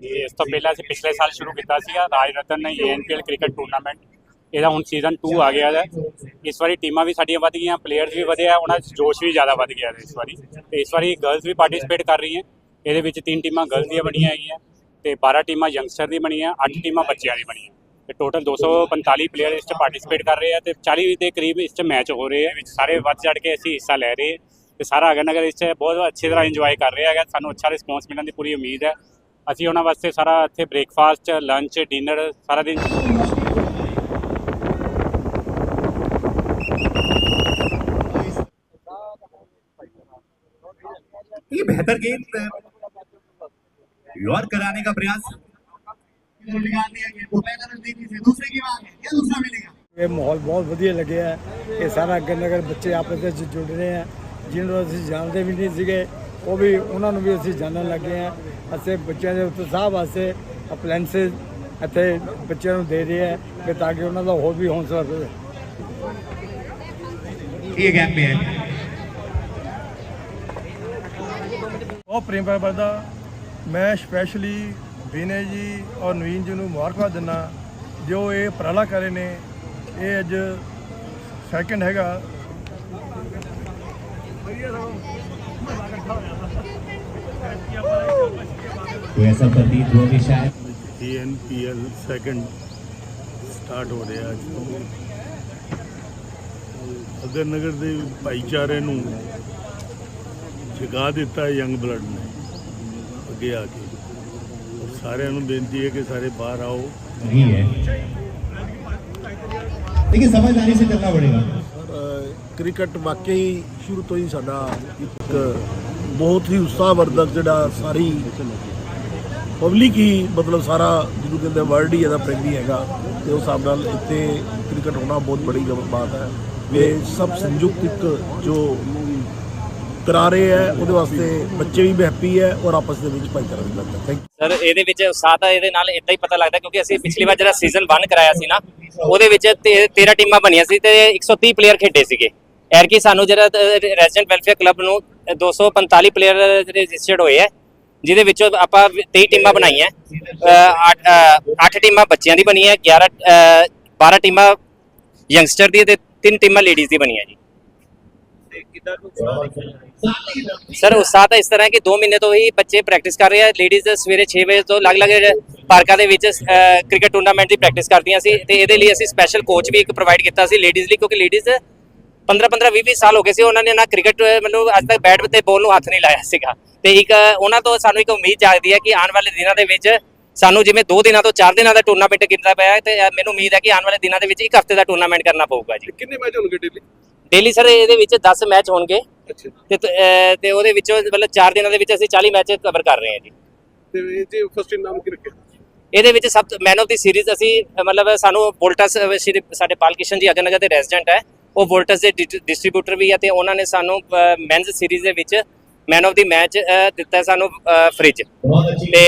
ਇਸ ਤੋਂ ਪਹਿਲਾਂ ਅਸੀਂ ਪਿਛਲੇ ਸਾਲ ਸ਼ੁਰੂ ਕੀਤਾ ਸੀਗਾ ਰਾਜ ਰਤਨ ਏਐਨਪੀਐਲ ਕ੍ਰਿਕਟ ਟੂਰਨਾਮੈਂਟ ਇਹਦਾ ਹੁਣ ਸੀਜ਼ਨ 2 ਆ ਗਿਆ ਹੈ। ਇਸ ਵਾਰੀ ਟੀਮਾਂ ਵੀ ਸਾਡੀਆਂ ਵੱਧ ਗਈਆਂ ਪਲੇਅਰਸ ਵੀ ਵਧਿਆ ਉਹਨਾਂ 'ਚ ਜੋਸ਼ ਵੀ ਜ਼ਿਆਦਾ ਵੱਧ ਗਿਆ ਇਸ ਵਾਰੀ। ਤੇ ਇਸ ਵਾਰੀ ਗਰਲਸ ਵੀ ਪਾਰਟਿਸਿਪੇਟ ਕਰ ਰਹੀਆਂ। ਇਹਦੇ ਵਿੱਚ ਤਿੰਨ ਟੀਮਾਂ ਗਰਲਸ ਦੀਆਂ ਬਣੀਆਂ ਹੈਗੀਆਂ ਤੇ 12 ਟੀਮਾਂ ਯੰਗਸਟਰ ਦੀ ਬਣੀਆਂ 8 ਟੀਮਾਂ ਬੱਚਿਆਂ ਦੀ ਬਣੀਆਂ। ਤੇ ਟੋਟਲ 245 ਪਲੇਅਰ ਇਸ 'ਚ ਪਾਰਟਿਸਿਪੇਟ ਕਰ ਰਹੇ ਆ ਤੇ 40 ਦੇ ਕਰੀਬ ਇਸ 'ਚ ਮੈਚ ਹੋ ਰਹੇ ਆ, ਵਿੱਚ ਸਾਰੇ ਵੱਧ ਚੜ ਕੇ ਅਸੀਂ ਹਿੱਸਾ ਲੈ ਰਹੇ ਤੇ ਸਾਰਾ ਅਗਰ ਨਗਰ ਇਸ 'ਚ ਬਹੁਤ ਅੱਛੀ ਤਰ੍ਹਾਂ ਇੰਜੋਏ ਕਰ ਰਿਹਾ ਹੈਗਾ। ਸਾਨੂੰ ਅੱਛਾ ਰਿਸਪੌਂਸ ਮਿਲਣ ਦੀ ਪੂਰੀ ਉਮੀਦ ਹੈ। ਅਸੀਂ ਉਹਨਾਂ ਵਾਸਤੇ ਸਾਰਾ ਇੱਥੇ ਬ੍ਰੇਕਫਾਸਟ ਲੰਚ ਡਿਨਰ ਸਾਰਾ ਦਿਨ ये बेहतर गेंद और कराने का प्रयास निकाल दिया गेंद को पहला नजदीकी से दूसरे की मांग है या दूसरा मिलेगा ਇਹ ਮਾਹੌਲ ਬਹੁਤ ਵਧੀਆ ਲੱਗਿਆ ਹੈ ਇਹ ਸਾਰਾ ਅੱਗੇ ਨਗਰ ਬੱਚੇ ਆਪਸ ਵਿੱਚ ਜੁੜ ਰਹੇ ਆ ਜਿਹਨਾਂ ਨੂੰ ਅਸੀਂ ਜਾਣਦੇ ਵੀ ਨਹੀਂ ਸੀਗੇ ਉਹ ਵੀ ਉਹਨਾਂ ਨੂੰ ਵੀ ਅਸੀਂ ਜਾਣਨ ਲੱਗੇ ਆ ਅਸੀਂ ਬੱਚਿਆਂ ਦੇ ਉਤਸ਼ਾਹ ਵਾਸਤੇ ਅਪਲਾਈਐਂਸਸ ਇੱਥੇ ਬੱਚਿਆਂ ਨੂੰ ਦੇ ਰਹੇ ਹੈ ਕਿ ਤਾਂ ਕਿ ਉਹਨਾਂ ਦਾ ਹੋਰ ਵੀ ਹੌਸਲਾ ਵਧੇ ਇਹ ਗੈਪ ਹੈ ਉਹ ਪ੍ਰੇਮ ਬਾਬਾ ਦਾ ਮੈਂ ਸਪੈਸ਼ਲੀ ਵਿਨੇ ਜੀ ਔਰ ਨਵੀਨ ਜੀ ਨੂੰ ਮੁਬਾਰਕਬਾਦ ਦਿੰਨਾ ਜੋ ਇਹ ਉਪਰਾਲਾ ਕਰੇ ਨੇ ਇਹ ਅੱਜ ਸੈਕਿੰਡ ਹੈਗਾ। ਵਧੀਆ ਸਭ तो ऐसा प्रतीत हुआ कि शायद ਏਐਨਪੀਐਲ ਸੈਕਿੰਡ ਸਟਾਰਟ ਹੋ ਰਿਹਾ ਅੱਜ ਤੋਂ ਅਗਰ ਨਗਰ ਦੇ ਭਾਈਚਾਰੇ ਨੂੰ ਜਗਾ ਦਿੱਤਾ ਯੰਗ ਬਲੱਡ ਨੇ ਅੱਗੇ ਆ ਕੇ ਔਰ ਸਾਰਿਆਂ ਨੂੰ ਬੇਨਤੀ ਹੈ ਕਿ ਸਾਰੇ ਬਾਹਰ ਆਓ नहीं है देखिए समझदारी से चलना पड़ेगा ਕ੍ਰਿਕਟ ਵਾਕਈ ਸ਼ੁਰੂ ਤੋਂ ਹੀ ਸਾਡਾ ਇੱਕ ਬਹੁਤ ਹੀ ਉਤਸ਼ਾਹਵਰਧਕ ਜਿਹੜਾ ਸਾਰੀ ਪਬਲਿਕ ਹੀ ਮਤਲਬ ਸਾਰਾ ਜਿਹਨੂੰ ਕਹਿੰਦੇ ਵਰਲਡ ਹੀ ਇਹਦਾ ਪ੍ਰੇਮੀ ਹੈਗਾ ਤੇ ਉਸ ਹਿਸਾਬ ਨਾਲ ਇੱਥੇ ਕ੍ਰਿਕਟ ਹੋਣਾ ਬਹੁਤ ਬੜੀ ਬਾਤ ਹੈ। ਇਹ ਸਭ ਸੰਯੁਕਤ ਇੱਕ ਜੋ ਕਰਾ ਰਹੇ ਹੈ, ਉਹਦੇ ਵਾਸਤੇ ਬੱਚੇ ਵੀ ਹੈਪੀ ਹੈ ਔਰ ਆਪਸ ਦੇ ਵਿੱਚ ਭਾਈਚਾਰਾ ਵੀ ਬਣਦਾ ਥੈਂਕ ਸਰ ਇਹਦੇ ਵਿੱਚ ਉਤਸ਼ਾਹ ਇਹਦੇ ਨਾਲ ਇਦਾਂ ਹੀ ਪਤਾ ਲੱਗਦਾ ਕਿਉਂਕਿ ਅਸੀਂ ਪਿਛਲੀ ਵਾਰ ਜਿਹੜਾ ਸੀਜ਼ਨ 1 ਕਰਾਇਆ ਸੀ ਨਾ, ਉਹਦੇ ਵਿੱਚ 13 ਟੀਮਾਂ ਬਣੀਆਂ ਸੀ ਤੇ 130 ਪਲੇਅਰ ਖੇਡੇ ਸੀਗੇ। ਐਰਕੀ ਸਾਨੂੰ ਜਿਹੜਾ ਰੈਜ਼ੀਡੈਂਟ ਵੈਲਫੇਅਰ ਕਲੱਬ ਨੂੰ 245 ਪਲੇਅਰ ਰਜਿਸਟਰਡ ਹੋਏ ਹੈ ਜਿਹਦੇ ਵਿੱਚੋਂ ਆਪਾਂ 23 ਟੀਮਾਂ ਬਣਾਈਆਂ। 8 ਟੀਮਾਂ ਬੱਚਿਆਂ ਦੀ ਬਣੀਆਂ 11 ਅ, 12 ਟੀਮਾਂ ਯੰਗਸਟਰ ਦੀ ਤੇ 3 ਟੀਮਾਂ ਲੇਡੀਜ਼ ਦੀ ਬਣੀਆਂ ਜੀ। ਸਰ ਉਤਸ਼ਾਹ ਤਾਂ ਇਸ ਤਰ੍ਹਾਂ ਕਿ 2 ਮਹੀਨੇ ਤੋਂ ਹੀ ਬੱਚੇ ਪ੍ਰੈਕਟਿਸ ਕਰ ਰਹੇ ਆ। ਲੇਡੀਜ਼ ਸਵੇਰੇ 6 ਵਜੇ ਤੋਂ ਅਲੱਗ-ਅਲੱਗ ਪਾਰਕਾਂ ਦੇ ਵਿੱਚ ਕ੍ਰਿਕਟ ਟੂਰਨਾਮੈਂਟ ਦੀ ਪ੍ਰੈਕਟਿਸ ਕਰਦੀਆਂ ਸੀ ਤੇ ਇਹਦੇ ਲਈ ਅਸੀਂ ਸਪੈਸ਼ਲ ਕੋਚ ਵੀ ਇੱਕ ਪ੍ਰੋਵਾਈਡ ਕੀਤਾ ਸੀ ਲੇਡੀਜ਼ ਲਈ ਕਿਉਂਕਿ ਲੇਡੀਜ਼ 15 15 20 20 ਸਾਲ ਹੋ ਗਏ ਸੀ। ਉਹਨਾਂ ਨੇ ਨਾ ਕ੍ਰਿਕਟ ਮੈਨੂੰ ਅੱਜ ਤੱਕ ਬੈਟ ਤੇ ਬੋਲ ਨੂੰ ਹੱਥ ਨਹੀਂ ਲਾਇਆ ਸੀਗਾ। ਤੇ ਇੱਕ ਉਹਨਾਂ ਤੋਂ ਸਾਨੂੰ ਇੱਕ ਉਮੀਦ ਜਾਗਦੀ ਹੈ ਕਿ ਆਉਣ ਵਾਲੇ ਦਿਨਾਂ ਦੇ ਵਿੱਚ ਸਾਨੂੰ ਜਿਵੇਂ 2 ਦਿਨਾਂ ਤੋਂ 4 ਦਿਨਾਂ ਦਾ ਟੂਰਨਾਮੈਂਟ ਕੀਤਾ ਪਿਆ ਹੈ ਤੇ ਮੈਨੂੰ ਉਮੀਦ ਹੈ ਕਿ ਆਉਣ ਵਾਲੇ ਦਿਨਾਂ ਦੇ ਵਿੱਚ ਇੱਕ ਹਫ਼ਤੇ ਦਾ ਟੂਰਨਾਮੈਂਟ ਕਰਨਾ ਪਊਗਾ ਜੀ। ਕਿੰਨੇ ਮੈਚ ਹੋਣਗੇ ਡੇਲੀ ਡੇਲੀ ਸਰ ਇਹਦੇ ਵਿੱਚ 10 ਮੈਚ ਹੋਣਗੇ। ਤੇ ਤ- ਉਹਦੇ ਵਿੱਚੋਂ ਮਤਲਬ 4 ਦਿਨਾਂ ਦੇ ਵਿੱਚ ਅਸੀਂ 40 ਮੈਚ ਕਵਰ ਕਰ ਰਹੇ ਹਾਂ ਜੀ। ਤੇ ਇਹ ਜੀ ਫਸਟ ਨਾਮ ਕੀ ਰੱਖਿਆ? ਇਹਦੇ ਵਿੱਚ ਸਭ ਮੈਨ ਆਫ ਦੀ ਸੀਰੀਜ਼ ਅਸੀਂ ਮਤਲਬ ਸਾਨੂੰ ਵੋਲਟਸ ਸਾਡੇ ਪਾਲਕਿਸ਼ਨ ਜੀ ਅਗਰਨਗਰ ਦੇ ਰੈਜ਼ੀਡੈਂਟ ਹੈ ਉਹ ਵੋਲਟਸ ਦੇ ਡਿਸਟ੍ਰੀਬਿਊਟਰ ਵੀ ਹੈ ਤੇ ਉਹਨਾਂ ਨੇ ਸਾਨੂੰ ਮੈਨਸ ਸੀਰੀਜ਼ ਦੇ ਵਿੱਚ ਮੈਨ ਆਫ ਦੀ ਮੈਚ ਦਿੱਤਾ ਸਾਨੂੰ ਫ੍ਰਿਜ ਤੇ